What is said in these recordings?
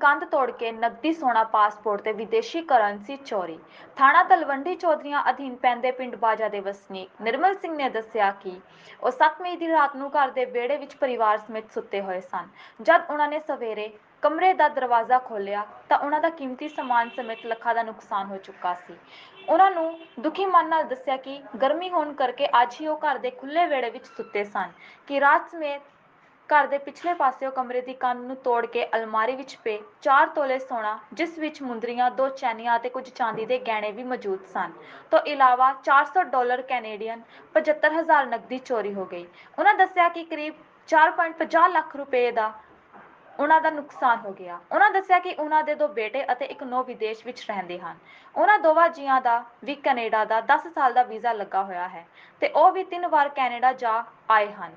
ਕੰਧ ਤੋੜ ਕੇ ਨਕਦੀ ਸੋਨਾ ਪਾਸਪੋਰਟ ਤੇ ਵਿਦੇਸ਼ੀ ਕਰੰਸੀ ਚੋਰੀ। ਥਾਣਾ ਤਲਵੰਡੀ ਚੌਧਰੀਆਂ ਅਧੀਨ ਪੈਂਦੇ ਪਿੰਡ ਬਾਜਾ ਦੇ ਵਸਨੀਕ ਨਿਰਮਲ ਸਿੰਘ ਨੇ ਦੱਸਿਆ ਕਿ ਉਹ 7 ਮਈ ਦੀ ਰਾਤ ਨੂੰ ਘਰ ਦੇ ਵਿਹੜੇ ਵਿੱਚ ਪਰਿਵਾਰ ਸਮੇਤ ਸੁੱਤੇ ਹੋਏ ਸਨ। ਜਦ ਉਹਨਾਂ ਨੇ ਸਵੇਰੇ ਕਮਰੇ ਦਾ ਦਰਵਾਜ਼ਾ ਖੋਲ੍ਹਿਆ ਤਾਂ ਉਹਨਾਂ ਦਾ ਕੀਮਤੀ ਸਮਾਨ ਸਮੇਤ ਲੱਖਾਂ ਦਾ ਨੁਕਸਾਨ ਹੋ ਚੁੱਕਾ ਸੀ। ਉਹਨਾਂ ਨੂੰ ਦੁਖੀ ਮਨ ਨਾਲ ਦੱਸਿਆ ਕਿ ਗਰਮੀ ਹੋਣ ਕਰਕੇ ਅੱਜ ਹੀ ਉਹ ਘਰ ਦੇ ਖੁੱਲੇ ਵਿਹੜੇ ਵਿੱਚ ਸੁੱਤੇ ਸਨ ਕਿ ਰਾਤ ਸਮੇਤ ਘਰ ਦੇ ਪਿਛਲੇ ਪਾਸਿਓ ਕਮਰੇ ਦੀ ਕੰਧ ਨੂੰ ਤੋੜ ਕੇ ਅਲਮਾਰੀ ਵਿੱਚ ਪਏ 4 ਤੋਲੇ ਸੋਨਾ, ਜਿਸ ਵਿੱਚ ਮੁੰਦਰੀਆਂ, ਦੋ ਚੈਨੀਆਂ ਅਤੇ ਕੁਝ ਚਾਂਦੀ ਦੇ ਗਹਿਣੇ ਵੀ ਮੌਜੂਦ ਸਨ। ਤੋਂ ਇਲਾਵਾ 400 ਡਾਲਰ ਕੈਨੇਡੀਅਨ 75000 ਨਕਦੀ ਚੋਰੀ ਹੋ ਗਈ। ਉਹਨਾਂ ਦੱਸਿਆ ਕਿ ਕਰੀਬ 4.50 ਲੱਖ ਰੁਪਏ ਦਾ ਉਹਨਾਂ ਦਾ ਨੁਕਸਾਨ ਹੋ ਗਿਆ। ਉਹਨਾਂ ਦੱਸਿਆ ਕਿ ਉਹਨਾਂ ਦੇ ਦੋ ਬੇਟੇ ਅਤੇ ਇੱਕ ਨੌ ਵਿਦੇਸ਼ ਵਿੱਚ ਰਹਿੰਦੇ ਹਨ। ਉਹਨਾਂ ਦੋਵਾਂ ਜੀਆਂ ਦਾ ਵੀ ਕੈਨੇਡਾ ਦਾ 10 ਸਾਲ ਦਾ ਵੀਜ਼ਾ ਲੱਗਾ ਹੋਇਆ ਹੈ ਤੇ ਉਹ ਵੀ ਤਿੰਨ ਵਾਰ ਕੈਨੇਡਾ ਜਾ ਆਏ ਹਨ।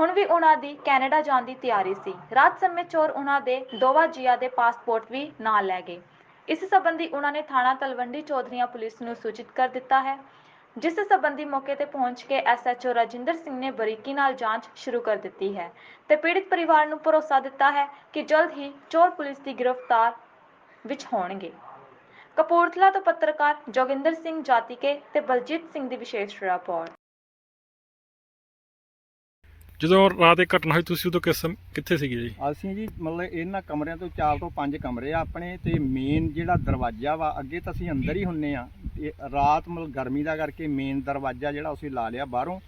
ਹੁਣ ਵੀ ਉਹਨਾਂ ਦੀ ਕੈਨੇਡਾ ਜਾਣ ਦੀ ਤਿਆਰੀ ਸੀ। ਰਾਤ ਸਮੇਂ ਚੋਰ ਉਹਨਾਂ ਦੇ ਦੋਵਾਂ ਜੀਆ ਦੇ ਪਾਸਪੋਰਟ ਵੀ ਨਾਲ ਲੈ ਗਏ। ਇਸ ਸਬੰਧੀ ਉਹਨਾਂ ਨੇ ਥਾਣਾ ਤਲਵੰਡੀ ਚੌਧਰੀਆਂ ਪੁਲਿਸ ਨੂੰ ਸੂਚਿਤ ਕਰ ਦਿੱਤਾ ਹੈ। ਜਿਸ ਸਬੰਧੀ ਮੌਕੇ ਤੇ ਪਹੁੰਚ ਕੇ ਐਸਐਚਓ ਰਾਜਿੰਦਰ ਸਿੰਘ ਨੇ ਬਰੀਕੀ ਨਾਲ ਜਾਂਚ ਸ਼ੁਰੂ ਕਰ ਦਿੱਤੀ ਹੈ ਤੇ ਪੀੜਿਤ ਪਰਿਵਾਰ ਨੂੰ ਭਰੋਸਾ ਦਿੱਤਾ ਹੈ ਕਿ ਜਲਦ ਹੀ ਚੋਰ ਪੁਲਿਸ ਦੀ ਗ੍ਰਿਫਤਾਰ ਵਿੱਚ ਹੋਣਗੇ। ਕਪੂਰਥਲਾ ਤੋਂ ਪੱਤਰਕਾਰ ਜੋਗਿੰਦਰ ਸਿੰਘ ਜਾਤੀਕੇ ਤੇ ਬਲਜੀਤ ਸਿੰਘ ਦੀ ਵਿਸ਼ੇਸ਼ ਰਿਪੋਰਟ। ਜਦੋਂ ਰਾਤ ਇਹ ਘਟਨਾ ਹੋਈ, ਤੁਸੀਂ ਉਦੋਂ ਕਿਸ ਕਿੱਥੇ ਸੀਗੇ ਜੀ? ਅਸੀਂ ਜੀ ਮਤਲਬ ਇਹਨਾਂ ਕਮਰਿਆਂ ਤੋਂ ਚਾਰ ਤੋਂ ਪੰਜ ਕਮਰੇ ਆ ਆਪਣੇ ਤੇ ਮੇਨ ਜਿਹੜਾ ਦਰਵਾਜ਼ਾ ਵਾ, ਅੱਗੇ ਤਾਂ ਅਸੀਂ ਅੰਦਰ ਹੀ ਹੁੰਨੇ ਆ। ਤੇ ਰਾਤ ਮਤਲਬ ਗਰਮੀ ਦਾ ਕਰਕੇ ਮੇਨ ਦਰਵਾਜ਼ਾ ਜਿਹੜਾ ਅਸੀਂ ਲਾ ਲਿਆ ਬਾਹਰੋਂ।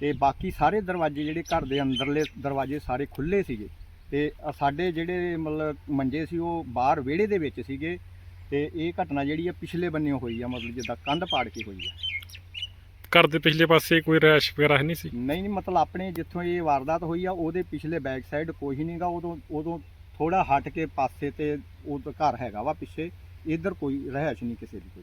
ਤੇ ਬਾਕੀ ਸਾਰੇ ਦਰਵਾਜ਼ੇ ਜਿਹੜੇ ਘਰ ਦੇ ਅੰਦਰਲੇ ਦਰਵਾਜ਼ੇ ਸਾਰੇ ਖੁੱਲੇ ਸੀਗੇ। ਤੇ ਅ, ਸਾਡੇ ਜਿਹੜੇ ਮਤਲਬ ਮੰਜੇ ਸੀ, ਉਹ ਬਾਹਰ ਵਿਹੜੇ ਦੇ ਵਿੱਚ ਸੀਗੇ। ਤੇ ਇਹ ਘਟਨਾ ਜਿਹੜੀ ਆ, ਪਿਛਲੇ ਬੰਨਿਓ ਹੋਈ ਆ, ਮਤਲਬ ਜਿੱਦਾਂ ਕੰਧ ਪਾੜ ਕੇ ਹੋਈ ਆ। ਘਰ ਦੇ ਪਿਛਲੇ ਪਾਸੇ ਕੋਈ ਰੈਸ਼ ਵਗੈਰਾ ਨਹੀਂ ਸੀ? ਨਹੀਂ ਨਹੀਂ, ਮਤਲਬ ਆਪਣੇ ਜਿੱਥੋਂ ਇਹ ਵਾਰਦਾਤ ਹੋਈ ਆ, ਉਹਦੇ ਪਿਛਲੇ ਬੈਕ ਸਾਈਡ ਕੋਈ ਨਹੀਂਗਾ ਉਦੋਂ ਉਦੋਂ ਥੋੜਾ ਹਟ ਕੇ ਪਾਸੇ ਤੇ ਉਹ ਘਰ ਹੈਗਾ ਵਾ ਪਿੱਛੇ, ਇਧਰ ਕੋਈ ਰਹਿਸ਼ ਨਹੀਂ ਕਿਸੇ ਦੀ ਕੋਈ।